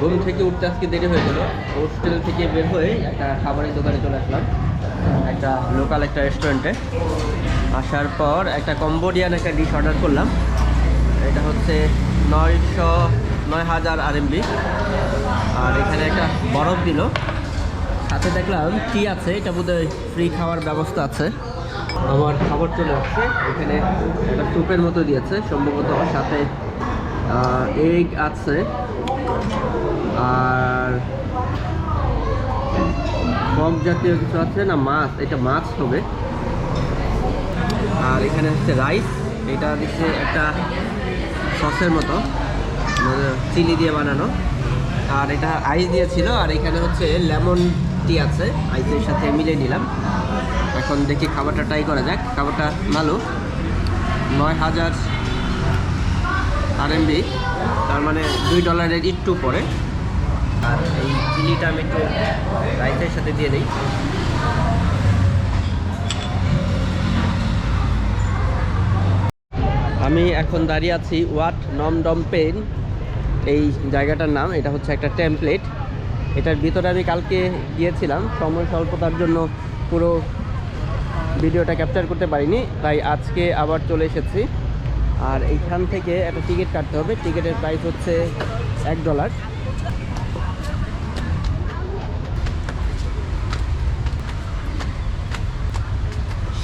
ঘুম থেকে উঠতে আজকে দেরি হয়ে গেল। হোস্টেল থেকে বের হয়ে একটা খাবারের দোকানে চলে আসলাম। একটা লোকাল একটা রেস্টুরেন্টে আসার পর একটা কম্বোডিয়ান একটা ডিশ অর্ডার করলাম। এটা হচ্ছে নয়শো, নয় হাজার আরএমবি আর এখানে একটা বরফ দিল। সাথে দেখলাম টি আছে, এটা বোধহয় ফ্রি খাওয়ার ব্যবস্থা আছে। আমার খাবার চলে আসছে। এখানে একটা স্যুপের মতো দিয়েছে, সম্ভবত সাথে এগ আছে। আর ফগ জাতীয় কিছু আছে না, মাছ, এটা মাছ হবে। আর এখানে হচ্ছে রাইস, এটা দিচ্ছে একটা সসের মতো চিলি দিয়ে বানানো। আর এটা আইস দিয়েছিল আর এখানে হচ্ছে লেমন টি আছে, আইসের সাথে মিলিয়ে নিলাম। এখন দেখি খাবারটা ট্রাই করা যাক, খাবারটা ভালো। নয় হাজার আর আরএমবি তার মানে দুই ডলারের একটু পরে। আর এই চিলিটা আমি একটু রাইসের সাথে দিয়ে দিই। আমি এখন দাঁড়িয়ে আছি ওয়াট নমডম পেন। এই জায়গাটার নাম, এটা হচ্ছে একটা টেমপ্লেট এটার ভিতরে আমি কালকে গিয়েছিলাম। সময় স্বল্পতার জন্য পুরো ভিডিওটা ক্যাপচার করতে পারিনি। তাই আজকে আবার চলে এসেছি। আর এইখান থেকে একটা টিকিট কাটতে হবে। টিকিটের প্রাইস হচ্ছে এক ডলার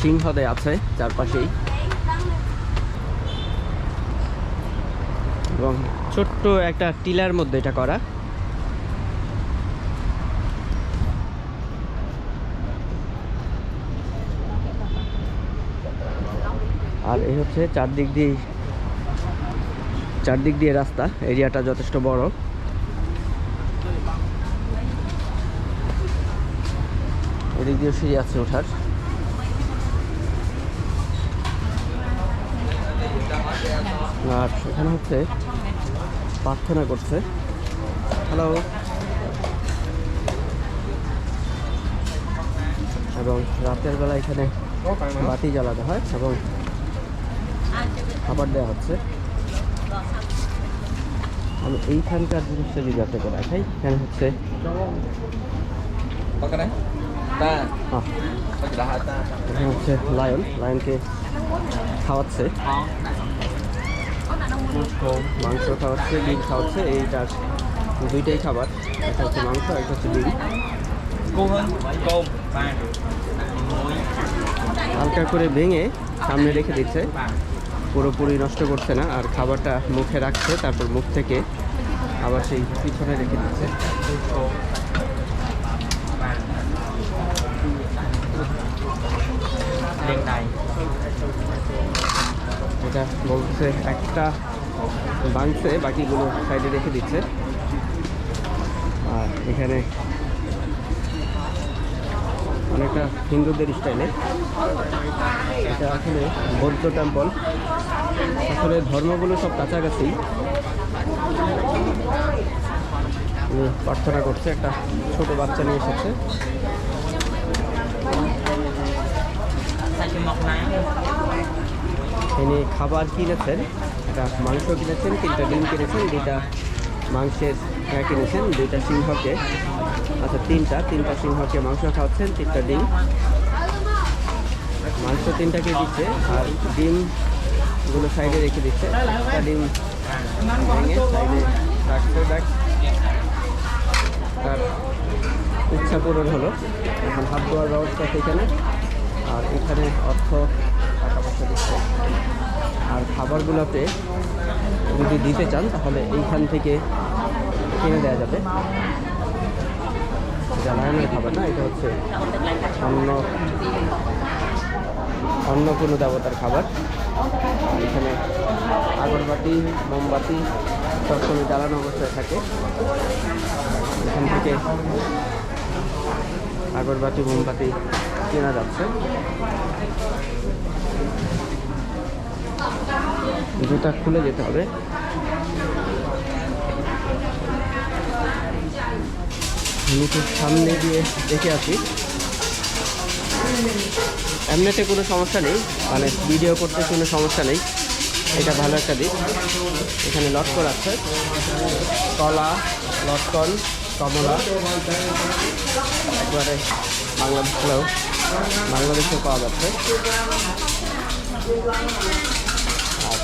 সিংহদে আছে চারপাশেই। এবং ছোট্ট একটা টিলার মধ্যে এটা করা। আর এই হচ্ছে চারদিক দিয়ে চারদিক দিয়ে রাস্তা, এরিয়াটা যথেষ্ট বড়। এদিক দিয়ে সিঁড়ি আছে ওঠার। আর এখানে হচ্ছে প্রার্থনা করছে। হ্যালো এবং রাতের বেলা এখানে বাতি জ্বালানো হয় এবং খাবার দেওয়া হচ্ছে। আমি এইখানকার জিনিসটা যদি আপনাকে দেখাই এখানে হচ্ছে. হ্যাঁ. এখানে হচ্ছে লায়ন। লায়নকে খাওয়াচ্ছে। মাংস খাওয়াচ্ছে ডিম খাওয়াচ্ছে। এইটার দুইটাই খাবার। একটা হচ্ছে মাংস একটা হচ্ছে ডিম. হালকা করে ভেঙে সামনে রেখে দিচ্ছে। পুরোপুরি নষ্ট করছে না, আর খাবারটা মুখে রাখছে, তারপর মুখ থেকে আবার সেই পিছনে রেখে দিচ্ছে. এটা বলছে একটা ভাঙছে বাকিগুলো সাইডে রেখে দিচ্ছে আর এখানে অনেকটা হিন্দুদের স্টাইলে। এটা আসলে বৌদ্ধ টেম্পল আসলে ধর্মগুলো সব কাছাকাছি। প্রার্থনা করছে একটা ছোট বাচ্চা নিয়ে এসেছে. ইনি খাবার কিনেছেন, একটা মাংস কিনেছেন, তিনটা ডিম কিনেছেন, দুইটা মাংসের হ্যাঁ কিনেছেন, দুইটা সিংহকে। আচ্ছা তিনটা। তিনটা সিংহকে মাংস খাওয়াচ্ছেন তিনটা ডিম। মাংস তিনটাকে দিচ্ছে? আর ডিমগুলো সাইডে রেখে দিচ্ছে। একটা ডিম ভেঙে তার ইচ্ছা পূরণ হলো। এখন হাত ধোয়ার ব্যবস্থা সেখানে আর এখানে অর্থ টাকা পয়সা দিচ্ছে। আর খাবারগুলোতে যদি দিতে চান, তাহলে এইখান থেকে কিনে দেওয়া যাবে। জ্বালানোর খাবার না, এটা হচ্ছে অন্য অন্য কোনো দেবতার খাবার। এখানে আগরবাতি, মোমবাতি সবসময় জ্বালানো অবস্থায় থাকে। এখান থেকে আগরবাতি, মোমবাতি কেনা যাচ্ছে। জুতা খুলে যেতে হবে। নিচের সামনে দিয়ে দেখে আসি। এমনিতে কোনো সমস্যা নেই। মানে ভিডিও করতে কোনো সমস্যা নেই। এটা ভালো একটা দিক। এখানে লট আছে। কলা, লটকন, কমলা। একবারে বাংলাদেশেও বাংলাদেশেও পাওয়া যাচ্ছে। আর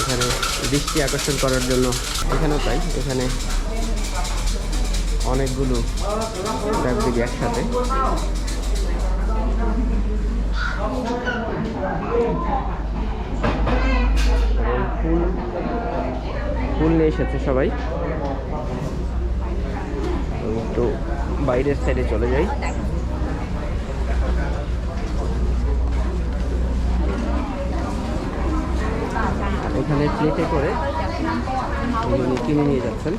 এখানে দৃষ্টি আকর্ষণ করার জন্য এখানেও তাই। এখানে অনেকগুলো ব্যাগদিকে একসাথে। ফুল ফুল নিয়ে এসেছে সবাই। তো বাইরের সাইডে চলে যাই। এখানে প্লেটে করে কিনে নিয়ে যাচ্ছেন।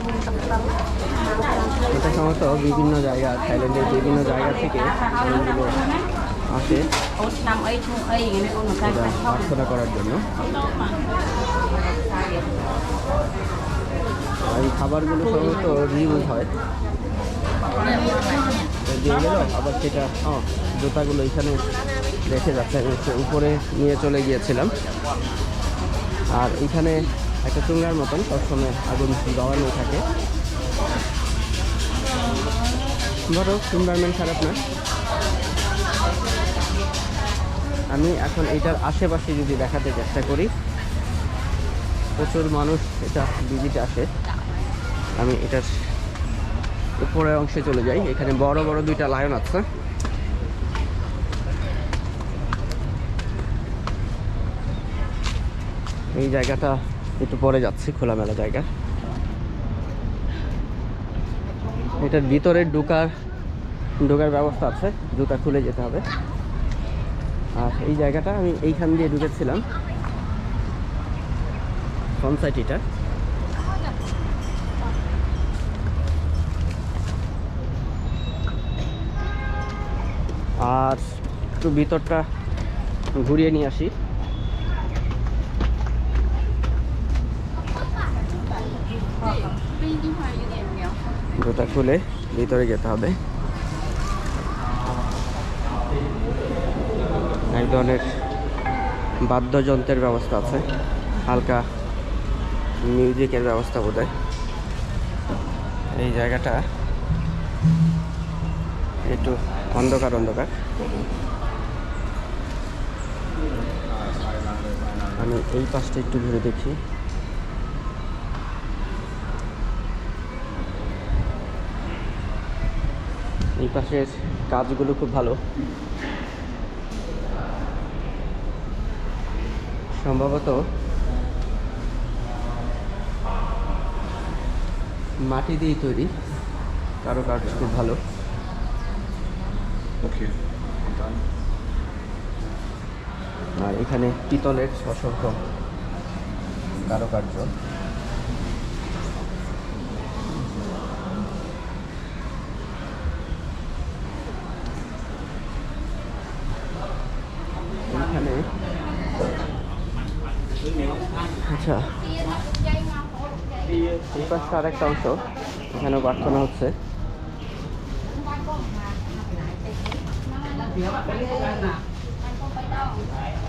এটা সম্ভবত বিভিন্ন জায়গা, থাইল্যান্ডের বিভিন্ন জায়গা থেকে আসে প্রার্থনা করার জন্য। এই খাবারগুলো সম্ভবত রিউজ হয়। দিয়ে গেল আবার সেটা জুতাগুলো এখানে রেখে যাচ্ছে। উপরে নিয়ে চলে গিয়েছিলাম। আর এখানে একটা চুঙ্গার মতন, সবসময় আগুন দেওয়ানো থাকে। বড় এনভায়রনমেন্ট খারাপ না আমি এখন এটার আশেপাশে যদি দেখাতে চেষ্টা করি, প্রচুর মানুষ এটা ভিজিটে আসে। আমি এটার উপরের অংশে চলে যাই। এখানে বড় বড় দুইটা লায়ন আছে। এই জায়গাটা একটু পরে যাচ্ছি, খোলামেলা জায়গা। এটার ভিতরে ঢোকার ঢোকার ব্যবস্থা আছে, জুতা খুলে যেতে হবে। আর এই জায়গাটা আমি এইখান দিয়ে ঢুকেছিলাম। এটা। আর একটু ভিতরটা ঘুরিয়ে নিয়ে আসি। জুতা খুলে ভিতরে যেতে হবে। এক ধরনের বাদ্যযন্ত্রের ব্যবস্থা আছে। হালকা মিউজিকের ব্যবস্থা বোধ এই জায়গাটা একটু অন্ধকার অন্ধকার। আমি এই পাশটা একটু ঘুরে দেখি। এই পাশের কাজগুলো খুব ভালো। সম্ভবত মাটি দিয়ে তৈরি। কারও কাজ খুব ভালো. আর এখানে পিতলের অসংখ্য কারুকার্য এখানে আচ্ছা পাশটা আরেকটা অংশ। এখানে প্রার্থনা হচ্ছে।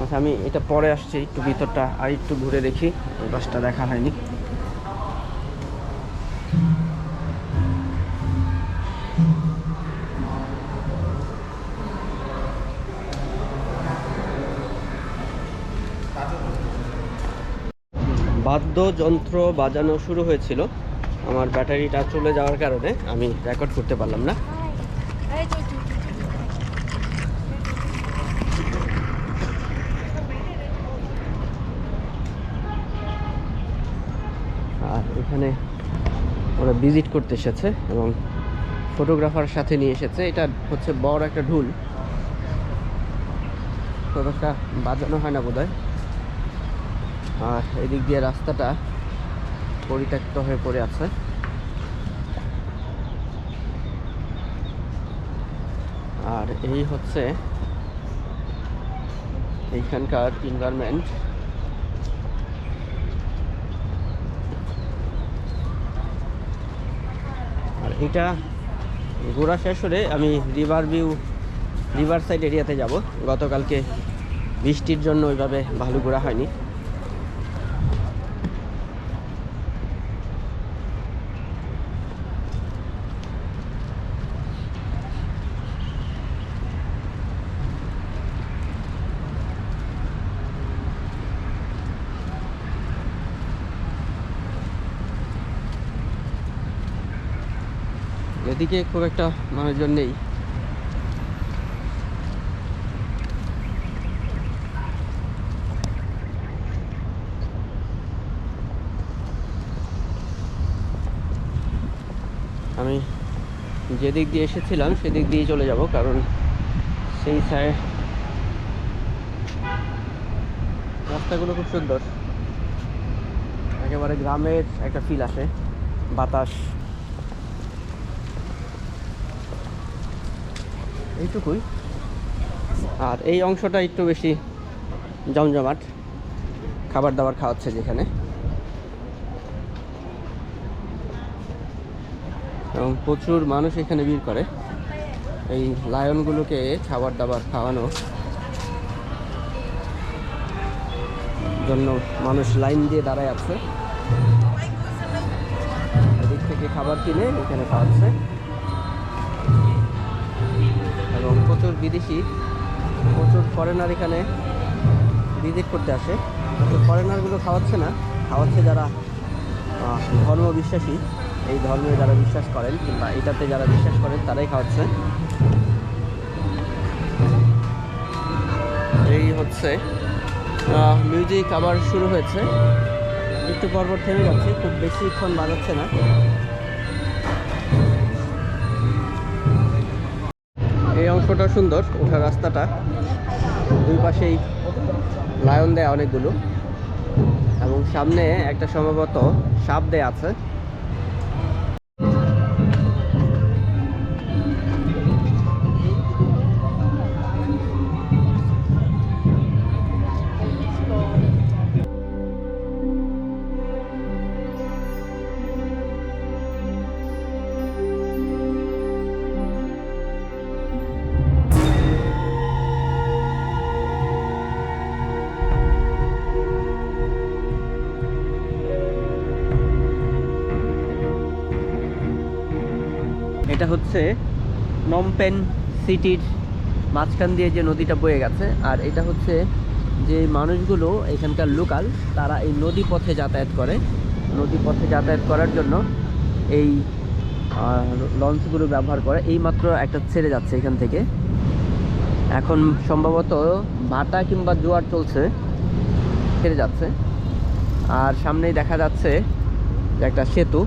আচ্ছা আমি এটা পরে আসছি, একটু ভিতরটা আর একটু ঘুরে দেখি। ওই পাশটা দেখা হয়নি। বাদ্যযন্ত্র বাজানো শুরু হয়েছিল। আমার ব্যাটারিটা চলে যাওয়ার কারণে আমি রেকর্ড করতে পারলাম না। আর এখানে ওরা ভিজিট করতে এসেছে এবং ফটোগ্রাফার সাথে নিয়ে এসেছে। এটা হচ্ছে বড় একটা ঢুল। একটা বাজানো হয় না বোধহয়। আর এদিক দিয়ে রাস্তাটা পরিত্যক্ত হয়ে পড়ে আছে। আর এই হচ্ছে এইখানকার এনভায়রনমেন্ট আর এটা ঘোরা শেষ হলে আমি রিভার ভিউ রিভার সাইড এরিয়াতে যাব। গতকালকে বৃষ্টির জন্য ওইভাবে ভালো ঘোরা হয়নি। এদিকে খুব একটা মানুষজন নেই। আমি যেদিক দিয়ে এসেছিলাম, সেদিক দিয়ে চলে যাব, কারণ সেই সাইড রাস্তাগুলো খুব সুন্দর। একেবারে গ্রামের একটা ফিল আসে। বাতাস। এইটুকুই। আর এই অংশটা একটু বেশি জমজমাট। খাবার দাবার খাওয়াচ্ছে যেখানে। এবং প্রচুর মানুষ এখানে ভিড় করে। এই লায়নগুলোকে খাবার দাবার খাওয়ানো জন্য মানুষ লাইন দিয়ে দাঁড়ায় আছে। এদিক থেকে খাবার কিনে এখানে খাওয়াচ্ছে। এবং প্রচুর বিদেশি, প্রচুর ফরেনার এখানে ভিজিট করতে আসে। কিন্তু ফরেনারগুলো খাওয়াচ্ছে না, খাওয়াচ্ছে যারা ধর্ম বিশ্বাসী এই ধর্মে যারা বিশ্বাস করেন কিংবা এটাতে যারা বিশ্বাস করেন, তারাই খাওয়াচ্ছে। এই হচ্ছে মিউজিক আবার শুরু হয়েছে। একটু পরপর থেমে যাচ্ছে, খুব বেশিক্ষণ বাজাচ্ছে না। অংশটা সুন্দর ওঠার রাস্তাটা, দুই পাশেই লায়ন দেয় অনেকগুলো এবং সামনে একটা সম্ভবত সাপ দেয়া আছে। হচ্ছে নমপেন সিটির মাঝখান দিয়ে যে নদীটা বয়ে গেছে, আর এটা হচ্ছে যে মানুষগুলো এখানকার লোকাল তারা এই নদী পথে যাতায়াত করে। নদী পথে যাতায়াত করার জন্য এই লঞ্চগুলো ব্যবহার করে। এই মাত্র একটা ছেড়ে যাচ্ছে এখান থেকে। এখন সম্ভবত ভাটা কিংবা জোয়ার চলছে, ছেড়ে যাচ্ছে। আর সামনেই দেখা যাচ্ছে একটা সেতু।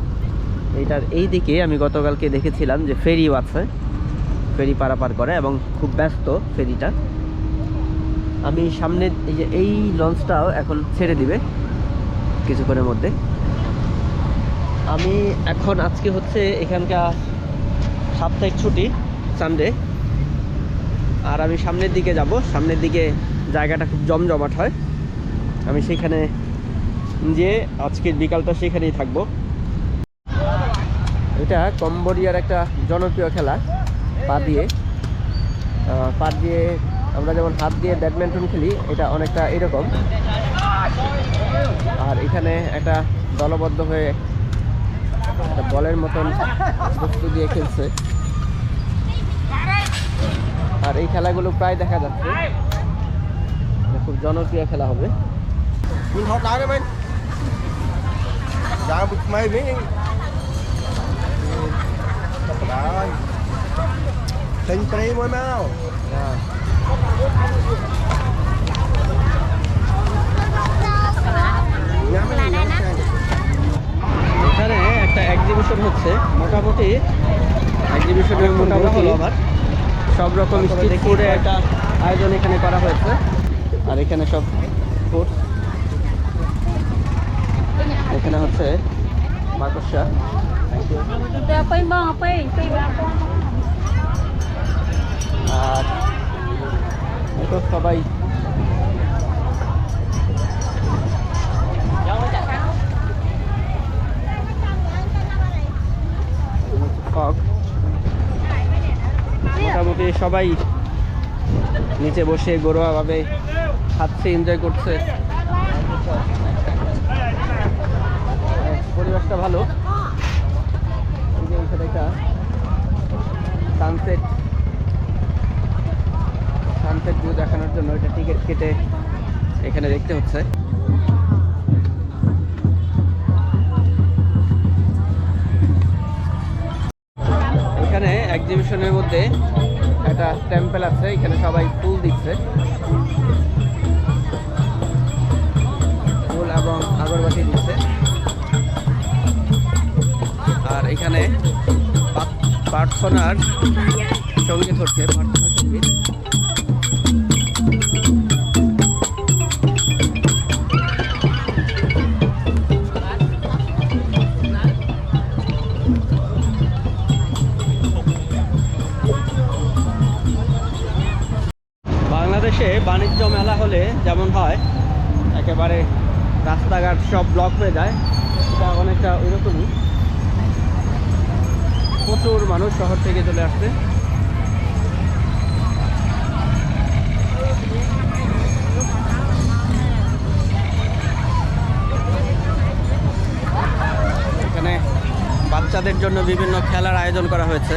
এইটার এই দিকে আমি গতকালকে দেখেছিলাম যে ফেরিও আছে, ফেরি পারাপার করে এবং খুব ব্যস্ত ফেরিটা। আমি সামনে এই যে এই লঞ্চটাও এখন ছেড়ে দিবে কিছুক্ষণের মধ্যে। আমি এখন আজকে হচ্ছে এখানকার সাপ্তাহিক ছুটি সানডে আর আমি সামনের দিকে যাব, সামনের দিকে জায়গাটা খুব জমজমাট হয়। আমি সেখানে যে আজকের বিকালটা সেখানেই থাকব। এটা কম্বোডিয়ার একটা জনপ্রিয় খেলা, পা দিয়ে। পা দিয়ে আমরা যেমন হাত দিয়ে ব্যাডমিন্টন খেলি, এটা অনেকটা এরকম। আর এখানে একটা দলবদ্ধ হয়ে একটা বলের মতন বস্তু দিয়ে খেলছে। আর এই খেলাগুলো প্রায় দেখা যাচ্ছে। খুব জনপ্রিয় খেলা হবে। Ơi Tinh trí mới mau এখানে একটা এক্সিবিশন হচ্ছে মোটামুটি। এক্সিবিশনের মোটামুটি সব রকম স্ট্রিট ফুডের একটা আয়োজন এখানে করা হয়েছে। আর এখানে সব ফুড এখানে হচ্ছে মাকড়সা। দেখো সবাই ফগ মোটামুটি সবাই নিচে বসে গরুয়াভাবে খাচ্ছে এনজয় করছে। পরিবেশটা ভালো। এইখানে একটা সানসেট সানসেট ভিউ দেখানোর জন্য এটা টিকিট কেটে এখানে দেখতে হচ্ছে। এখানে এক্সিবিশনের মধ্যে একটা টেম্পল আছে, এখানে সবাই ফুল দিচ্ছে। ফুল এবং আগরবাতি দিচ্ছে। আর এখানে প্রার্থনার সংগীত হচ্ছে প্রার্থনা সংগীত। বাংলাদেশে বাণিজ্য মেলা হলে যেমন হয়, একেবারে রাস্তাঘাট সব ব্লক হয়ে যায়। এটা অনেকটা ওইরকমই প্রচুর মানুষ শহর থেকে চলে আসছে। এখানে বাচ্চাদের জন্য বিভিন্ন খেলার আয়োজন করা হয়েছে।